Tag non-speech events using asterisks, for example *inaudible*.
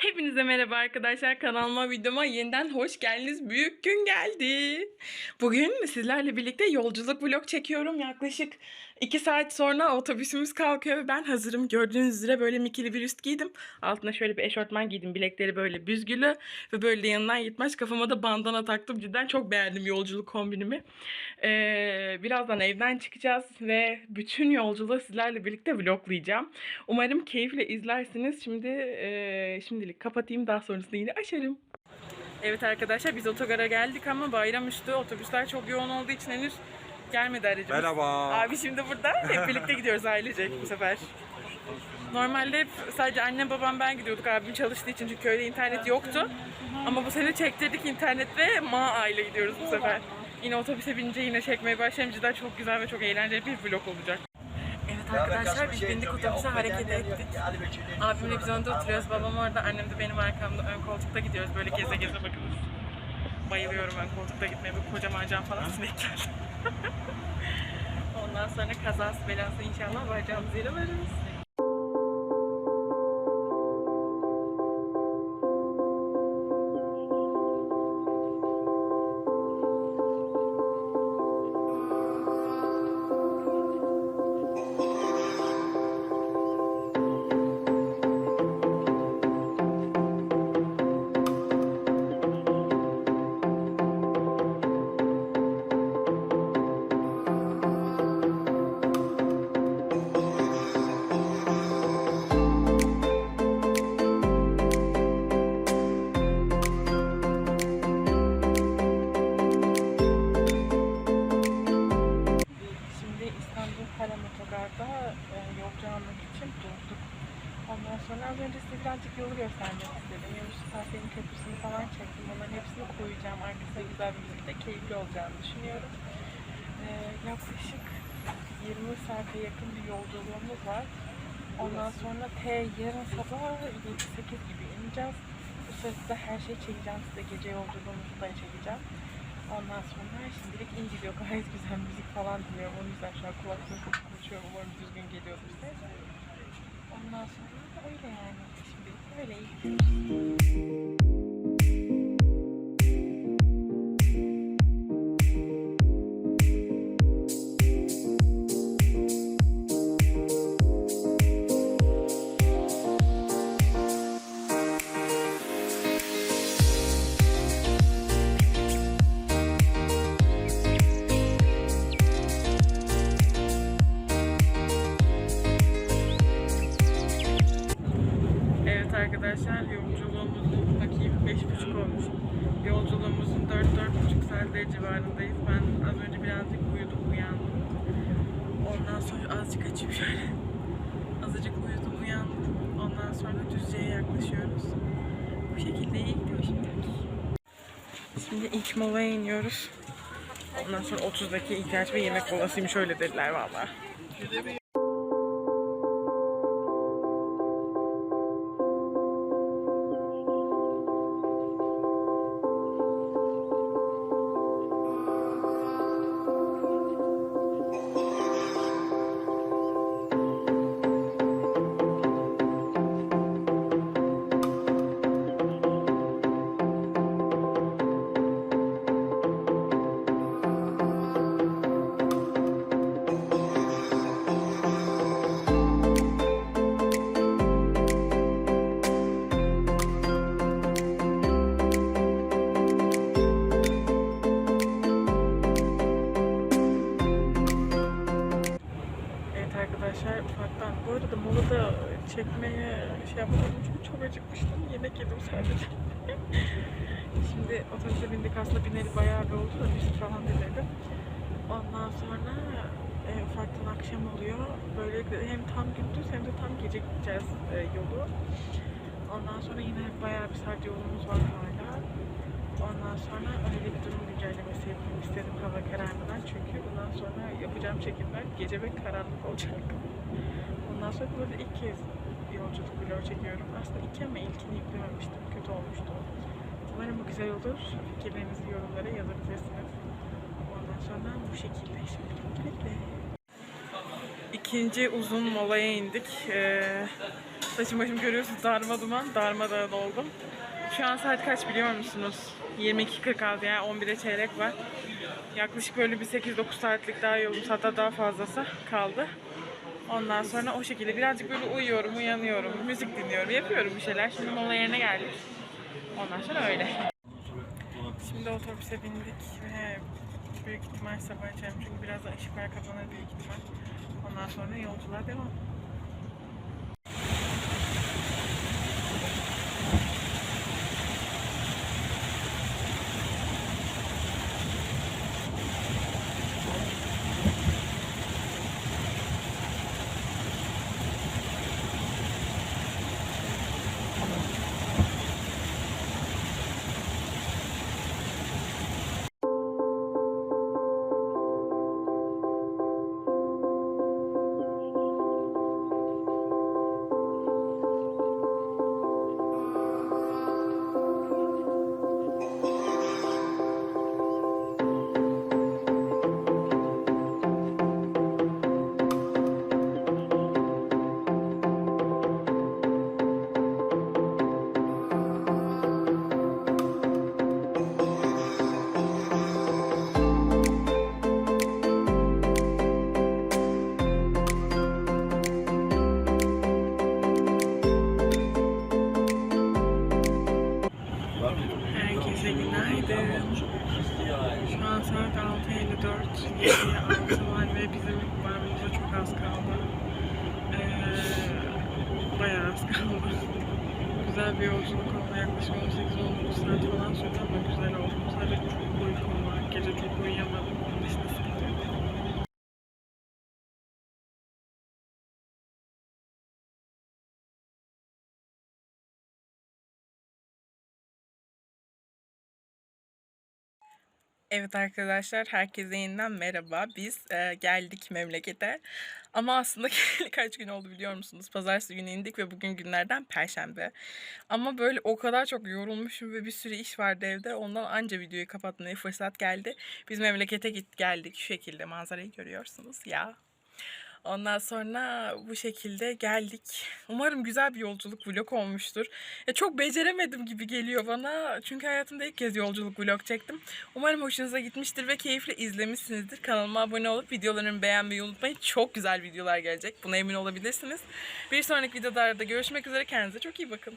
Hepinize merhaba arkadaşlar. Kanalıma videoma yeniden hoş geldiniz. Büyük gün geldi. Bugün sizlerle birlikte yolculuk vlog çekiyorum. Yaklaşık 2 saat sonra otobüsümüz kalkıyor ve ben hazırım. Gördüğünüz üzere böyle mikili bir üst giydim. Altına şöyle bir eşortman giydim. Bilekleri böyle büzgülü ve böyle yanından gitmez. Kafama da bandana taktım. Cidden çok beğendim yolculuk kombinimi. Ee, birazdan evden çıkacağız ve bütün yolculuğu sizlerle birlikte vloglayacağım. Umarım keyifle izlersiniz. Şimdi e, şimdilik kapatayım daha sonrasında yine açarım. Evet arkadaşlar biz otogara geldik ama bayramüstü otobüsler çok yoğun olduğu için henüz gelmedi aracımız. Merhaba. Abi şimdi burada hep birlikte gidiyoruz ailecek bu sefer. Normalde hep sadece annem babam ben gidiyorduk abim çalıştığı için çünkü köyde internet yoktu. Ama bu sene çektirdik internet ve ma aile gidiyoruz bu sefer. Yine otobüse binince yine çekmeye başlayınca cidden çok güzel ve çok eğlenceli bir vlog olacak. Arkadaşlar biz bindik otobüse hareket ettik. Abimle biz önde oturuyoruz. Babam orada, annem de benim arkamda ön koltukta gidiyoruz. Böyle geze geze bakıyoruz. Bayılıyorum ön koltukta gitmeye. Bu kocaman cam falan sinek geldi. *laughs* Ondan sonra kazası belası inşallah varacağımız yere varırız. Kalem Otogar'da e, yolcu almak için durduk. Ondan sonra az önce size birazcık yolu göstermek istedim. Yavuz Sultanselim Köprüsü'nü falan çektim. Onların hepsini koyacağım. Arkasında güzel bir müzikte keyifli olacağını düşünüyorum. E, yaklaşık 20 saate yakın bir yolculuğumuz var. Ondan sonra T yarın sabah 7-8 gibi ineceğiz. Bu sırada her şeyi çekeceğim size. Gece yolculuğumuzu da çekeceğim. Ondan sonra şimdilik iyi gidiyor. *laughs* Gayet güzel müzik falan dinliyorum. O yüzden şu an kulaklığı konuşuyorum. Umarım düzgün geliyordur ses. Ondan sonra öyle yani. Şimdi öyle arkadaşlar yolculuğumuzun bakayım 5.30 olmuş. Yolculuğumuzun 4-4.5 saatleri civarındayız. Ben az önce birazcık uyudum uyandım. Ondan sonra azıcık açayım şöyle. Azıcık uyudum uyandım. Ondan sonra Düzce'ye yaklaşıyoruz. Bu şekilde iyi gidiyor. Şimdi ilk molaya iniyoruz. Ondan sonra 30 dakika ihtiyaç ve yemek molasıymış öyle dediler valla. Ufaktan bu arada molada çekmeye şey yapmadım çünkü çok acıkmıştım. Yemek yedim sadece. *laughs* Şimdi otobüse bindik aslında bineli bayağı bir oldu da müzik falan dinledim. Ondan sonra e, ufaktan akşam oluyor. Böylelikle hem tam gündüz hem de tam gece gideceğiz e, yolu. Ondan sonra yine bayağı bir saat yolumuz var hala. Ondan sonra öyle bir durum güncellemesi yapayım istedim hava kararmadan. Çünkü bundan sonra yapacağım çekimler gece ve karanlık olacak. Ondan sonra burada ilk kez yolculuk vlog çekiyorum. Aslında iki ama ilkini yüklememiştim. Kötü olmuştu. Umarım bu güzel olur. Fikirlerinizi yorumlara yazabilirsiniz. Ondan sonra bu şekilde şimdi. İkinci uzun molaya indik. Ee, Saçım başım görüyorsunuz darma duman, darmadağın oldum. Şu an saat kaç biliyor musunuz? 22.46 yani 11'e çeyrek var. Yaklaşık böyle bir 8-9 saatlik daha yolumuz hatta daha fazlası kaldı. Ondan sonra o şekilde birazcık böyle uyuyorum, uyanıyorum, müzik dinliyorum, yapıyorum bir şeyler. Şimdi mola yerine geldik. Ondan sonra öyle. Şimdi otobüse bindik ve büyük ihtimal sabah çünkü birazdan ışıklar kapanır büyük ihtimal. Ondan sonra yolculuğa devam. Herkese günaydın. Şu an saat 6.54. 7'ye 6 var ve bizim varmamıza çok az kaldı. Ee, bayağı az kaldı. Güzel bir yolculuk oldu. Yaklaşık 18-19 saat falan sürdü ama güzel oldu. Sadece çok uykum var. Gece çok uyuyamadım. Onun dışında sıkıntı yok. Evet arkadaşlar, herkese yeniden merhaba. Biz e, geldik memlekete. Ama aslında *laughs* kaç gün oldu biliyor musunuz? Pazartesi günü indik ve bugün günlerden Perşembe. Ama böyle o kadar çok yorulmuşum ve bir sürü iş vardı evde. Ondan anca videoyu kapatmaya fırsat geldi. Biz memlekete git geldik. Şu şekilde manzarayı görüyorsunuz ya. Ondan sonra bu şekilde geldik. Umarım güzel bir yolculuk vlog olmuştur. Ya çok beceremedim gibi geliyor bana. Çünkü hayatımda ilk kez yolculuk vlog çektim. Umarım hoşunuza gitmiştir ve keyifle izlemişsinizdir. Kanalıma abone olup videolarımı beğenmeyi unutmayın. Çok güzel videolar gelecek. Buna emin olabilirsiniz. Bir sonraki videolarda görüşmek üzere. Kendinize çok iyi bakın.